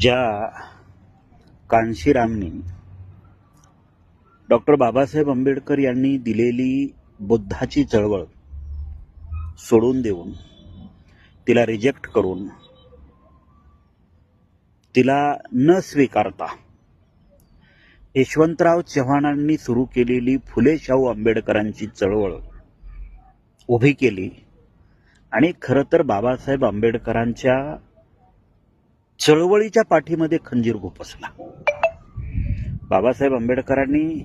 ज्या कांशीरामनी डॉक्टर बाबासाहेब आंबेडकर यांनी दिलेली बुद्धाची चळवळ सोडून देऊन तिला रिजेक्ट करून तिला न स्वीकारता यशवंतराव चव्हाणांनी सुरू केलेली फुले शाहू आंबेडकरांची चळवळ उभी केली. आणि खरं तर बाबासाहेब आंबेडकरांच्या चळवळीच्या पाठीमध्ये खंजीर गोपसला बाबासाहेब आंबेडकरांनी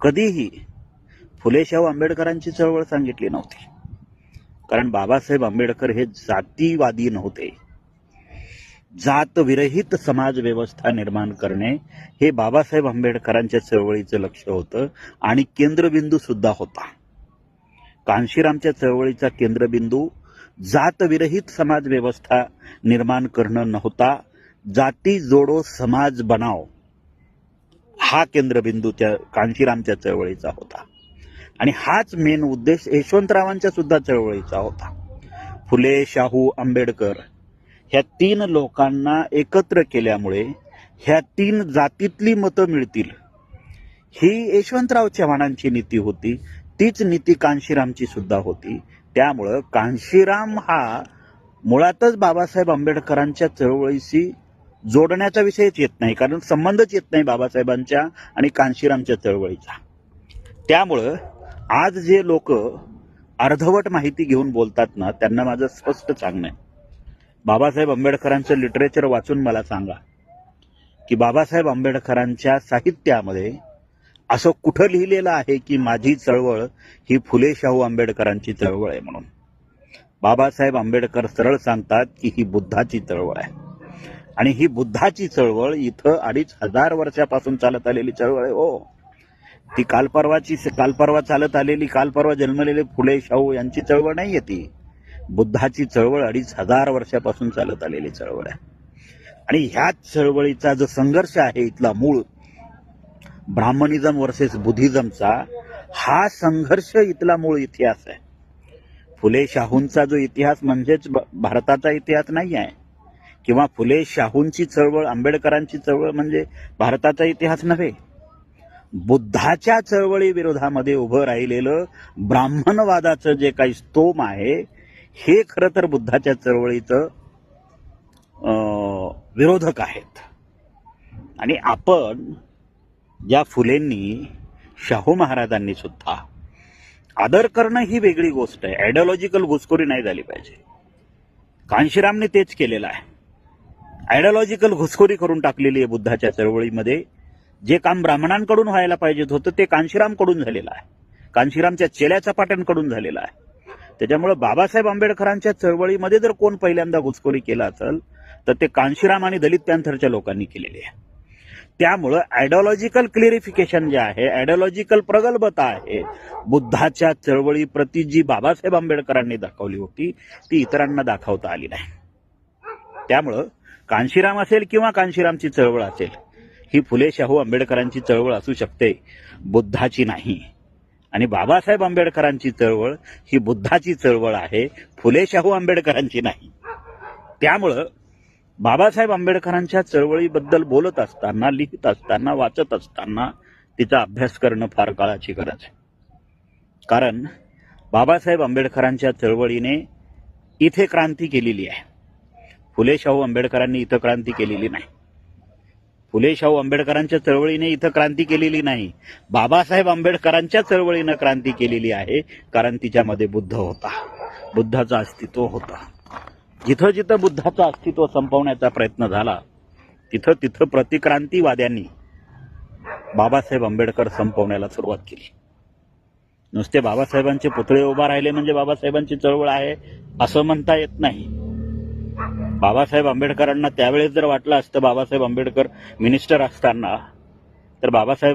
कधीही फुलेशाहू आंबेडकरांची चळवळ सांगितली नव्हती. कारण बाबासाहेब आंबेडकर हे जातीवादी नव्हते. जातविरहित समाज व्यवस्था निर्माण करणे हे बाबासाहेब आंबेडकरांच्या चळवळीचं लक्ष होतं आणि केंद्रबिंदू सुद्धा होता. कांशीरामच्या चळवळीचा केंद्रबिंदू जातविरहित समाज व्यवस्था निर्माण करणं नव्हता. जाती जोडो समाज बनाव हा केंद्रबिंदू त्या कांशीरामच्या चळवळीचा होता. आणि हाच मेन उद्देश यशवंतरावांच्या सुद्धा चळवळीचा होता. फुले शाहू आंबेडकर ह्या तीन लोकांना एकत्र केल्यामुळे ह्या तीन जातीतली मतं मिळतील. ही यशवंतराव चव्हाणांची नीती होती. तीच नीती कांशीरामची सुद्धा होती. त्यामुळं कांशीराम हा मुळातच बाबासाहेब आंबेडकरांच्या चळवळीशी जोडण्याचा विषयच येत नाही कारण संबंधच येत नाही बाबासाहेबांच्या आणि कांशीरामच्या चळवळीचा. त्यामुळं आज जे लोक अर्धवट माहिती घेऊन बोलतात ना त्यांना माझं स्पष्ट सांगणं आहे. बाबासाहेब आंबेडकरांचं लिटरेचर वाचून मला सांगा की बाबासाहेब आंबेडकरांच्या साहित्यामध्ये असं कुठं लिहिलेलं आहे की माझी चळवळ ही फुले शाहू आंबेडकरांची चळवळ आहे म्हणून? बाबासाहेब आंबेडकर सरळ सांगतात की ही बुद्धाची चळवळ आहे. आणि ही बुद्धाची चळवळ इथं अडीच हजार वर्षापासून चालत आलेली चळवळ आहे हो. ती काल परवाची काल परवा चालत आलेली काल परवा जन्मलेले फुले शाहू यांची चळवळ नाहीये ती. बुद्धाची चळवळ अडीच हजार वर्षापासून चालत आलेली चळवळ आहे. आणि ह्याच चळवळीचा जो संघर्ष आहे इथला मूळ ब्राह्मणिझम वर्सेस बुद्धिझमचा हा संघर्ष इथला मूळ इतिहास आहे. फुले शाहूंचा जो इतिहास म्हणजेच ब- भारताचा इतिहास नाही आहे किंवा फुले शाहूंची चळवळ आंबेडकरांची चळवळ म्हणजे भारताचा इतिहास नव्हे. बुद्धाच्या चळवळी विरोधामध्ये उभं राहिलेलं ब्राह्मणवादाचं जे काही स्तोम आहे हे खरं तर बुद्धाच्या चळवळीचं विरोधक आहेत. आणि आपण ज्या फुलेंनी शाहू महाराजांनी सुद्धा आदर करणं ही वेगळी गोष्ट आहे. आयडिओलॉजिकल घुसखोरी नाही झाली पाहिजे. कांशीरामने तेच केलेलं आहे. आयडिओलॉजिकल घुसखोरी करून टाकलेली आहे बुद्धाच्या चळवळीमध्ये. जे काम ब्राह्मणांकडून व्हायला पाहिजे होतं ते कांशीरामकडून झालेलं आहे. कांशीरामच्या चेल्याचा पाट्यांकडून झालेलं आहे. त्याच्यामुळे बाबासाहेब आंबेडकरांच्या चळवळीमध्ये जर कोण पहिल्यांदा घुसखोरी केला असेल तर ते कांशीराम आणि दलित पॅन्थरच्या लोकांनी केलेली आहे. त्यामुळं आयडिओलॉजिकल क्लिअरिफिकेशन जे आहे ऍडॉलॉजिकल प्रगल्भता आहे बुद्धाच्या चळवळीप्रती जी बाबासाहेब आंबेडकरांनी दाखवली होती ती इतरांना दाखवता आली नाही. त्यामुळं कांशीराम असेल किंवा कांशीरामची चळवळ असेल ही फुले शाहू आंबेडकरांची चळवळ असू शकते बुद्धाची नाही. आणि बाबासाहेब आंबेडकरांची चळवळ ही बुद्धाची चळवळ आहे फुले शाहू आंबेडकरांची नाही. त्यामुळं बाबासाहेब आंबेडकरांच्या चळवळीबद्दल बोलत असताना लिहित असताना वाचत असताना तिचा अभ्यास करणं फार काळाची गरज आहे. कारण बाबासाहेब आंबेडकरांच्या चळवळीने इथे क्रांती केलेली आहे. फुले शाहू आंबेडकरांनी इथं क्रांती केलेली नाही. फुले शाहू आंबेडकरांच्या चळवळीने इथं क्रांती केलेली नाही. बाबासाहेब आंबेडकरांच्या चळवळीनं क्रांती केलेली आहे कारण तिच्यामध्ये बुद्ध होता. बुद्धाचं अस्तित्व होतं. जिथं जिथं बुद्धाचं अस्तित्व संपवण्याचा प्रयत्न झाला तिथं तिथं प्रतिक्रांतीवाद्यांनी बाबासाहेब आंबेडकर संपवण्याला सुरुवात केली. नुसते बाबासाहेबांचे पुतळे उभा राहिले म्हणजे बाबासाहेबांची चळवळ आहे असं म्हणता येत नाही. बाबासाहेब आंबेडकरांना त्यावेळेस जर वाटलं असतं बाबासाहेब आंबेडकर मिनिस्टर असताना तर बाबासाहेब